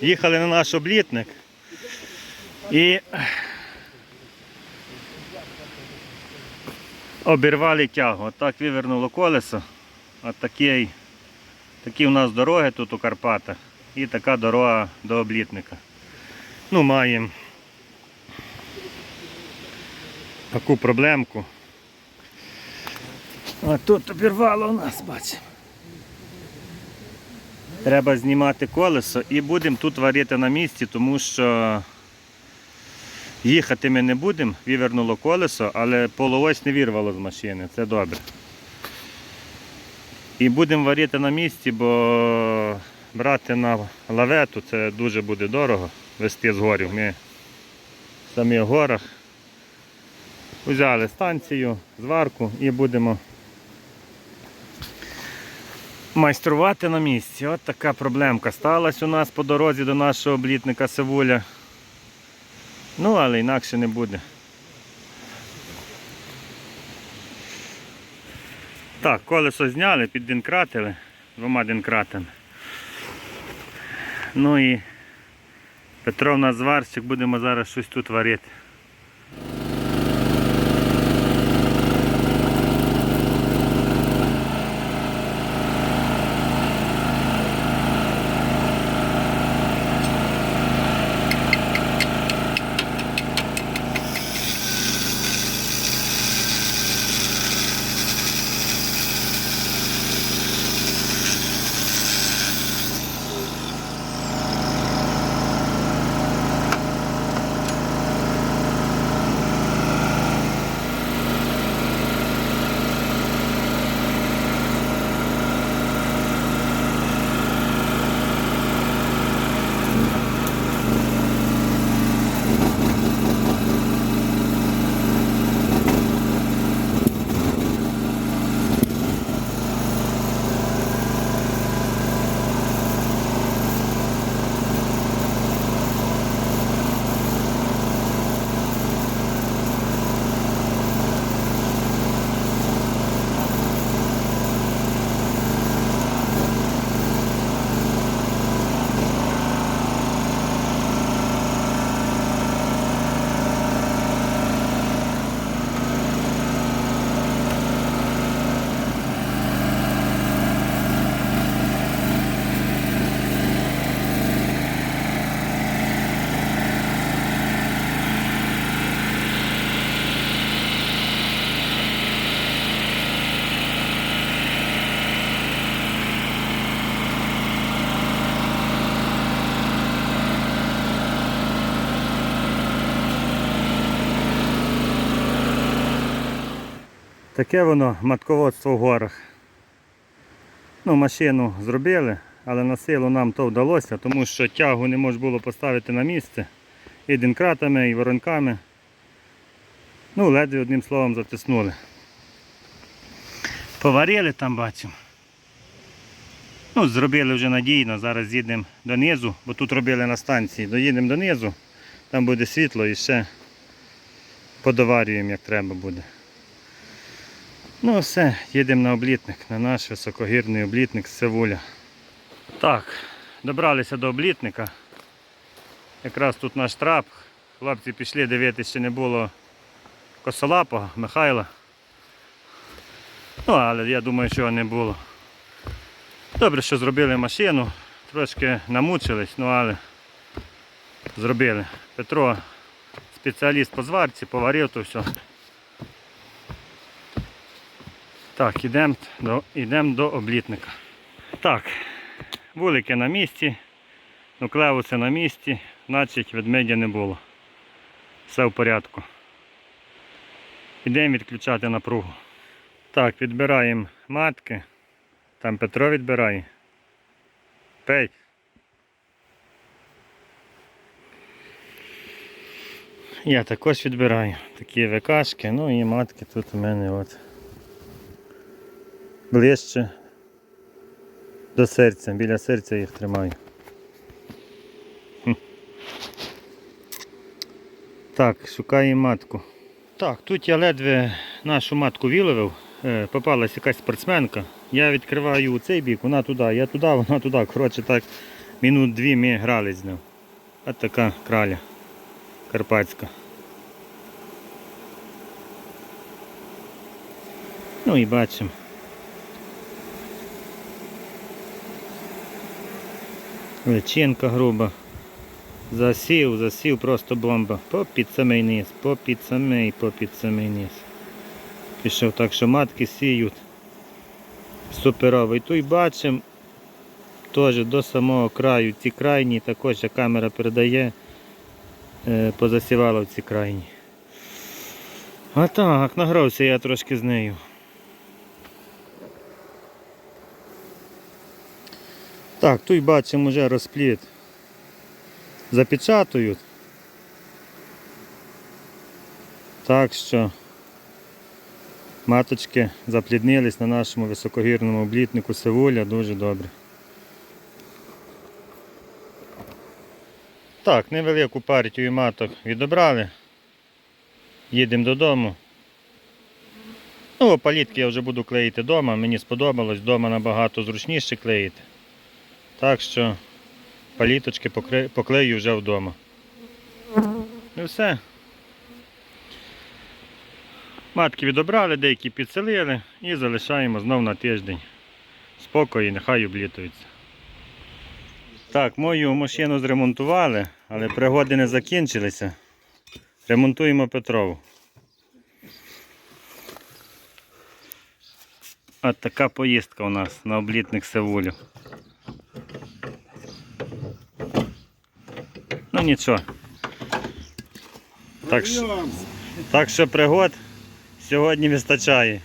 Їхали на наш облітник і обірвали тягу. Отак вивернуло колесо. От такий, такі у нас дороги тут у Карпатах. І така дорога до облітника. Ну, маємо таку проблемку. А тут обірвало у нас, бачимо. Треба знімати колесо і будемо тут варити на місці, тому що їхати ми не будемо, вивернуло колесо, але полуось не вірвало з машини, це добре. І будемо варити на місці, бо брати на лавету це дуже буде дорого вести з горів. Ми в самих горах взяли станцію, зварку і будемо майструвати на місці. От така проблемка сталася у нас по дорозі до нашого облітника Севуля. Ну, але інакше не буде. Так, колесо зняли, підденкратили двома денкратами. Ну і Петро в зварщик, будемо зараз щось тут варити. Таке воно матководство в горах. Ну, машину зробили, але на силу нам то вдалося, тому що тягу не можна було поставити на місце. І денкратами, і воронками. Ну, ледве одним словом затиснули. Поварили там, бачимо. Ну, зробили вже надійно, зараз їдемо донизу, бо тут робили на станції. Доїдемо донизу, там буде світло і ще подоварюємо, як треба буде. Ну все, їдемо на облітник, на наш високогірний облітник з Севуля. Так, добралися до облітника. Якраз тут наш трап. Хлопці пішли дивитися, чи не було косолапого Михайла. Ну, але я думаю, що не було. Добре, що зробили машину, трошки намучились, ну але зробили. Петро, спеціаліст по зварці, поварив то все. Так, йдемо до, йдем до облітника. Так, вулики на місці, нуклеуси на місці, значить ведмедя не було. Все в порядку. Йдемо відключати напругу. Так, відбираємо матки. Там Петро відбирає. Пей. Я також відбираю такі ВКшки, ну і матки тут у мене от ближче до серця, біля серця їх тримаю. Так, шукаємо матку. Так, тут я ледве нашу матку виловив, Е, попалась якась спортсменка. Я відкриваю цей бік, вона туди, я туди, вона туди. Коротше так, Минут дві ми грали з ним. От така краля карпатська. Ну і бачимо. Личинка груба. Засів, засів, просто бомба. Попід самий низ, попід самий, попід самий низ. Пішов так, що матки сіють. Суперовий. Тут бачимо теж до самого краю. Ці крайні також як камера передає, е, позасівала в ці крайні. А так, награвся я трошки з нею. Так, тут бачимо вже розпліт. Запечатують. Так що маточки запліднились на нашому високогірному облітнику Севуля дуже добре. Так, невелику партію маток відобрали. Їдемо додому. Ну, опалітки я вже буду клеїти вдома. Мені сподобалось, вдома набагато зручніше клеїти. Так що паліточки поклею вже вдома. І все. Матки відобрали, деякі підселили і залишаємо знов на тиждень. Спокою, нехай облітуються. Так, мою машину зремонтували, але пригоди не закінчилися. Ремонтуємо Петрову. От така поїздка у нас на облітник Севулю. Нічого. Так що, так що пригод сьогодні вистачає.